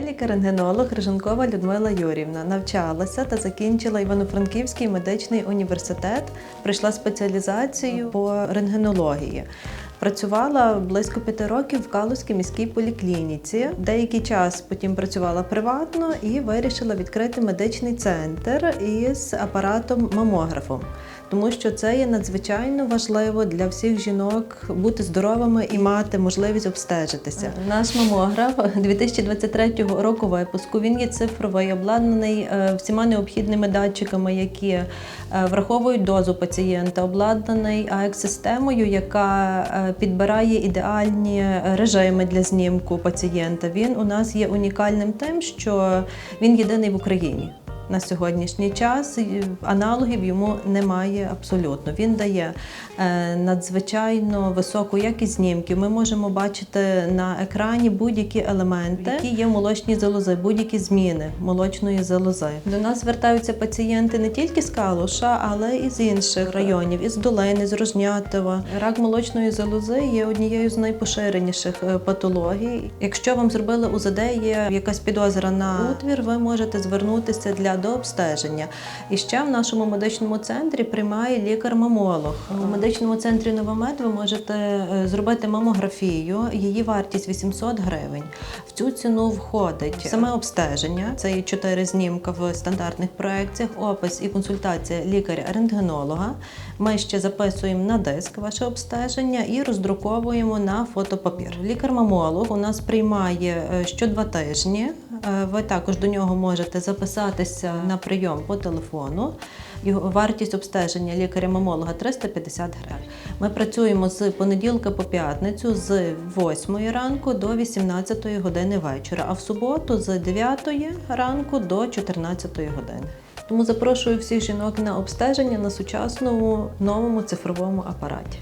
Я лікар-рентгенолог Риженкова Людмила Юрівна. Навчалася та закінчила Івано-Франківський медичний університет. Прийшла спеціалізацію по рентгенології. Працювала близько п'яти років в Калузькій міській поліклініці. Деякий час потім працювала приватно і вирішила відкрити медичний центр із апаратом мамографом. Тому що це є надзвичайно важливо для всіх жінок бути здоровими і мати можливість обстежитися. Наш мамограф 2023 року випуску він є цифровий, обладнаний е, всіма необхідними датчиками, які е, враховують дозу пацієнта, обладнаний АЕК-системою, яка е, підбирає ідеальні режими для знімку пацієнта. Він у нас є унікальним тим, що він єдиний в Україні. На сьогоднішній час аналогів йому немає абсолютно. Він дає е, надзвичайно високу якість знімків. Ми можемо бачити на екрані будь-які елементи, які є в молочній залози, будь-які зміни молочної залози. До нас звертаються пацієнти не тільки з Калуша, але і з інших районів, із Долини, з Рожнятова. Рак молочної залози є однією з найпоширеніших е, патологій. Якщо вам зробили УЗД, є якась підозра на утвір, ви можете звернутися для дообстеження. І ще в нашому медичному центрі приймає лікар-мамолог. У медичному центрі Новомед ви можете е, зробити мамографію. Її вартість 800 гривень. В цю ціну входить саме обстеження. Це є чотири знімка в стандартних проекціях, опис і консультація лікаря-рентгенолога. Ми ще записуємо на диск ваше обстеження і роздруковуємо на фотопапір. Лікар-мамолог у нас приймає е, що два тижні. Е, Ви також до нього можете записатися на прийом по телефону. Його вартість обстеження лікаря-мамолога 350 гривень. Ми працюємо з понеділка по п'ятницю з 8 ранку до 18 години вечора, а в суботу з 9 ранку до 14 години. Тому запрошую всіх жінок на обстеження на сучасному новому цифровому апараті.